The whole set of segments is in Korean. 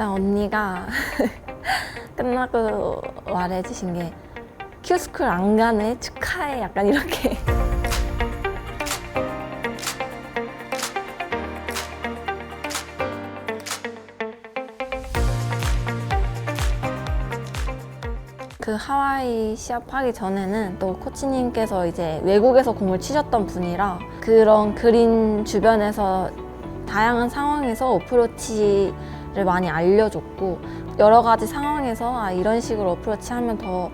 일단 언니가 끝나고 말해주신 게 큐스쿨 안 가네 축하해 약간 이렇게. 그 하와이 시합하기 전에는 또 코치님께서 이제 외국에서 공을 치셨던 분이라 그런 그린 주변에서 다양한 상황에서 어프로치 를 많이 알려줬고 여러 가지 상황에서 아 이런 식으로 어프로치 하면 더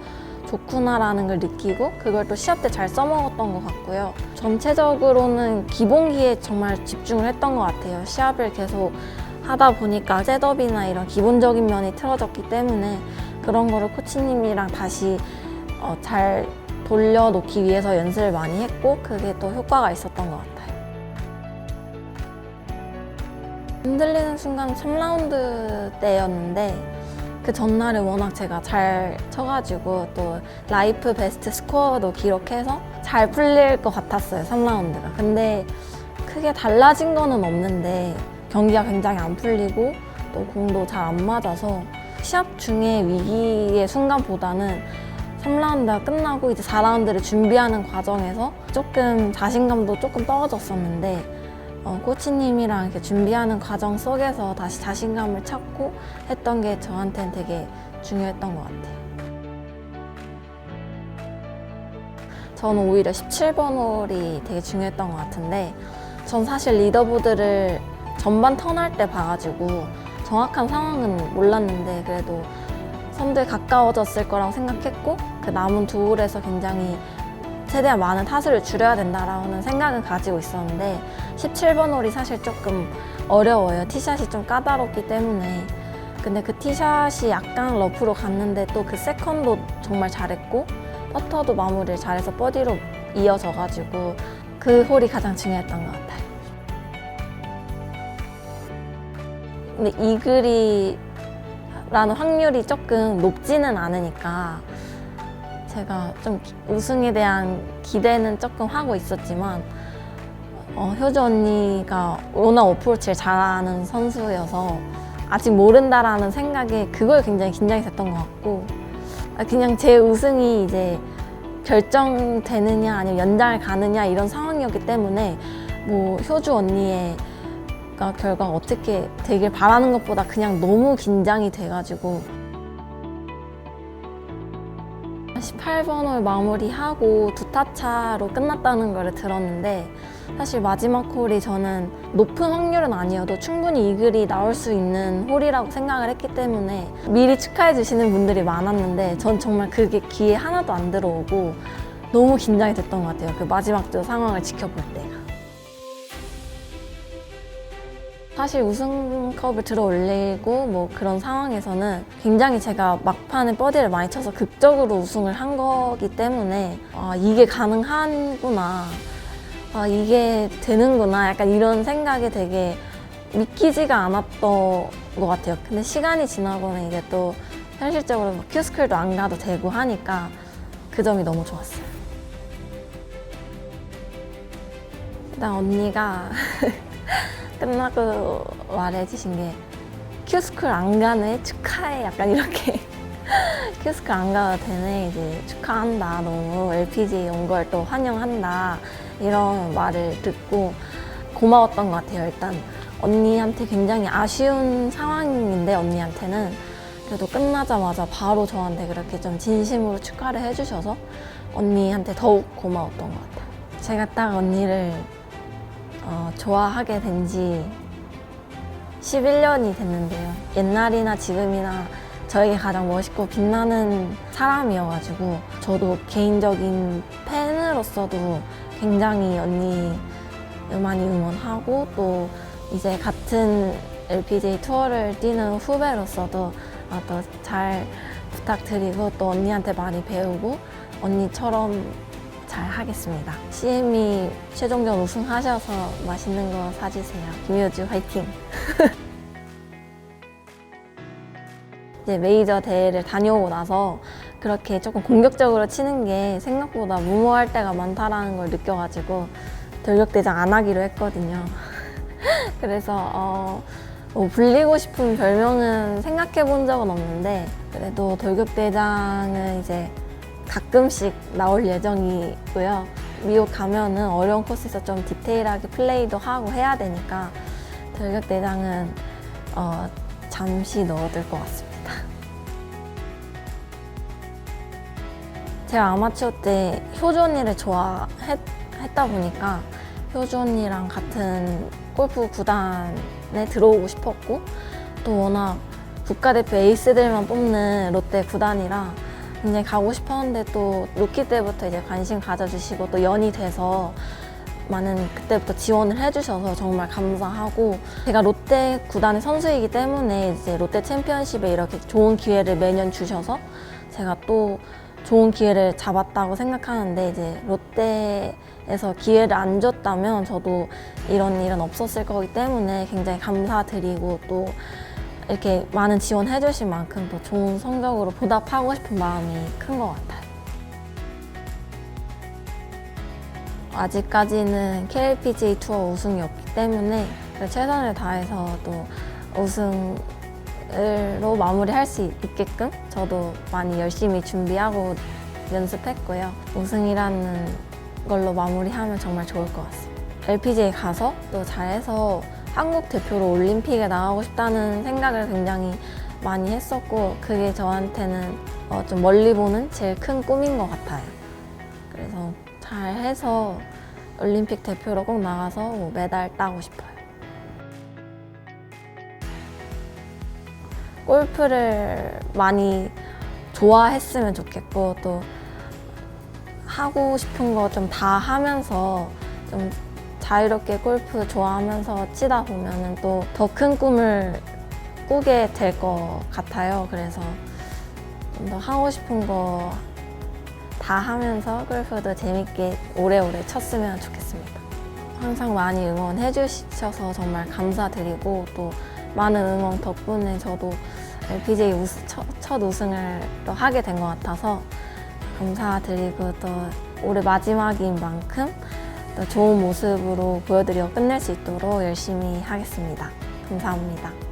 좋구나라는 걸 느끼고 그걸 또 시합 때 잘 써먹었던 것 같고요. 전체적으로는 기본기에 정말 집중을 했던 것 같아요. 시합을 계속 하다 보니까 셋업이나 이런 기본적인 면이 틀어졌기 때문에 그런 거를 코치님이랑 다시 어, 잘 돌려놓기 위해서 연습을 많이 했고 그게 또 효과가 있었던 것 같아요. 흔들리는 순간 3라운드 때였는데 그 전날에 워낙 제가 잘 쳐가지고 또 라이프 베스트 스코어도 기록해서 잘 풀릴 것 같았어요 3라운드가. 근데 크게 달라진 거는 없는데 경기가 굉장히 안 풀리고 또 공도 잘 안 맞아서 시합 중에 위기의 순간보다는 3라운드가 끝나고 이제 4라운드를 준비하는 과정에서 조금 자신감도 조금 떨어졌었는데 어, 코치님이랑 이렇게 준비하는 과정 속에서 다시 자신감을 찾고 했던 게 저한테는 되게 중요했던 것 같아요. 저는 오히려 17번 홀이 되게 중요했던 것 같은데 전 사실 리더보드를 전반 턴할 때 봐가지고 정확한 상황은 몰랐는데 그래도 선두에 가까워졌을 거라고 생각했고 그 남은 두 홀에서 굉장히 최대한 많은 타수를 줄여야 된다라는 생각은 가지고 있었는데 17번 홀이 사실 조금 어려워요. 티샷이 좀 까다롭기 때문에. 근데 그 티샷이 약간 러프로 갔는데 또 그 세컨도 정말 잘했고 퍼터도 마무리를 잘해서 버디로 이어져가지고 그 홀이 가장 중요했던 것 같아요. 근데 이글이 라는 확률이 조금 높지는 않으니까 제가 좀 기- 우승에 대한 기대는 조금 하고 있었지만 어, 효주 언니가 워낙 어프로치를 잘하는 선수여서 아직 모른다라는 생각에 그걸 굉장히 긴장이 됐던 것 같고 아, 그냥 제 우승이 이제 결정되느냐 아니면 연장을 가느냐 이런 상황이었기 때문에 뭐 효주 언니의 가 결과가 어떻게 되길 바라는 것보다 그냥 너무 긴장이 돼가지고 18번 홀 마무리하고 두 타차로 끝났다는 걸 들었는데 사실 마지막 홀이 저는 높은 확률은 아니어도 충분히 이글이 나올 수 있는 홀이라고 생각을 했기 때문에 미리 축하해 주시는 분들이 많았는데 전 정말 그게 귀에 하나도 안 들어오고 너무 긴장이 됐던 것 같아요. 그 마지막 주 상황을 지켜볼 때가. 사실 우승컵을 들어 올리고 뭐 그런 상황에서는 굉장히 제가 막판에 버디를 많이 쳐서 극적으로 우승을 한 거기 때문에 아, 이게 가능하구나. 아, 이게 되는구나. 약간 이런 생각이 되게 믿기지가 않았던 것 같아요. 근데 시간이 지나고는 이제 또 현실적으로 뭐 큐스쿨도 안 가도 되고 하니까 그 점이 너무 좋았어요. 일단 언니가 끝나고 말해주신 게 큐스쿨 안 가네 축하해. 약간 이렇게 큐스쿨 안 가도 되네 이제 축하한다. 너무 LPG 온 걸 또 환영한다. 이런 말을 듣고 고마웠던 것 같아요 일단. 언니한테 굉장히 아쉬운 상황인데 언니한테는. 그래도 끝나자마자 바로 저한테 그렇게 좀 진심으로 축하를 해주셔서 언니한테 더욱 고마웠던 것 같아요. 제가 딱 언니를 어, 좋아하게 된 지 11년이 됐는데요. 옛날이나 지금이나 저에게 가장 멋있고 빛나는 사람이어가지고 저도 개인적인 팬으로서도 굉장히 언니 많이 응원하고 또 이제 같은 LPGA 투어를 뛰는 후배로서도 아, 더잘 부탁드리고 또 언니한테 많이 배우고 언니처럼 잘 하겠습니다. CM이 최종전 우승하셔서 맛있는 거 사주세요. 김효주 화이팅! 이제 메이저 대회를 다녀오고 나서 그렇게 조금 공격적으로 치는 게 생각보다 무모할 때가 많다라는 걸 느껴가지고 돌격대장 안 하기로 했거든요. 그래서 어, 뭐 불리고 싶은 별명은 생각해 본 적은 없는데 그래도 돌격대장은 이제 가끔씩 나올 예정이고요. 미국 가면은 어려운 코스에서 좀 디테일하게 플레이도 하고 해야 되니까 돌격대장은 어, 잠시 넣어둘 것 같습니다. 제가 아마추어 때 효주 언니를 좋아했다 보니까 효주 언니랑 같은 골프 구단에 들어오고 싶었고 또 워낙 국가대표 에이스들만 뽑는 롯데 구단이라 굉장히 가고 싶었는데 또 루키 때부터 이제 관심 가져주시고 또 연이 돼서 많은 그때부터 지원을 해주셔서 정말 감사하고 제가 롯데 구단의 선수이기 때문에 이제 롯데 챔피언십에 이렇게 좋은 기회를 매년 주셔서 제가 또 좋은 기회를 잡았다고 생각하는데 이제 롯데에서 기회를 안 줬다면 저도 이런 일은 없었을 거기 때문에 굉장히 감사드리고 또 이렇게 많은 지원해 주신 만큼 또 좋은 성적으로 보답하고 싶은 마음이 큰 것 같아요. 아직까지는 KLPGA 투어 우승이 없기 때문에 최선을 다해서 또 우승으로 마무리할 수 있게끔 저도 많이 열심히 준비하고 연습했고요. 우승이라는 걸로 마무리하면 정말 좋을 것 같습니다. LPGA 가서 또 잘해서 한국 대표로 올림픽에 나가고 싶다는 생각을 굉장히 많이 했었고 그게 저한테는 어, 좀 멀리 보는 제일 큰 꿈인 것 같아요. 그래서 잘 해서 올림픽 대표로 꼭 나가서 뭐 메달 따고 싶어요. 골프를 많이 좋아했으면 좋겠고 또 하고 싶은 거 좀 다 하면서 좀 자유롭게 골프 좋아하면서 치다 보면은 또더 큰 꿈을 꾸게 될 것 같아요. 그래서 좀 더 하고 싶은 거 다 하면서 골프도 재밌게 오래오래 쳤으면 좋겠습니다. 항상 많이 응원해 주셔서 정말 감사드리고 또 많은 응원 덕분에 저도 LPGA 우스- 첫, 첫 우승을 또 하게 된 것 같아서 감사드리고 또 올해 마지막인 만큼 또 좋은 모습으로 보여드리고 끝낼 수 있도록 열심히 하겠습니다. 감사합니다.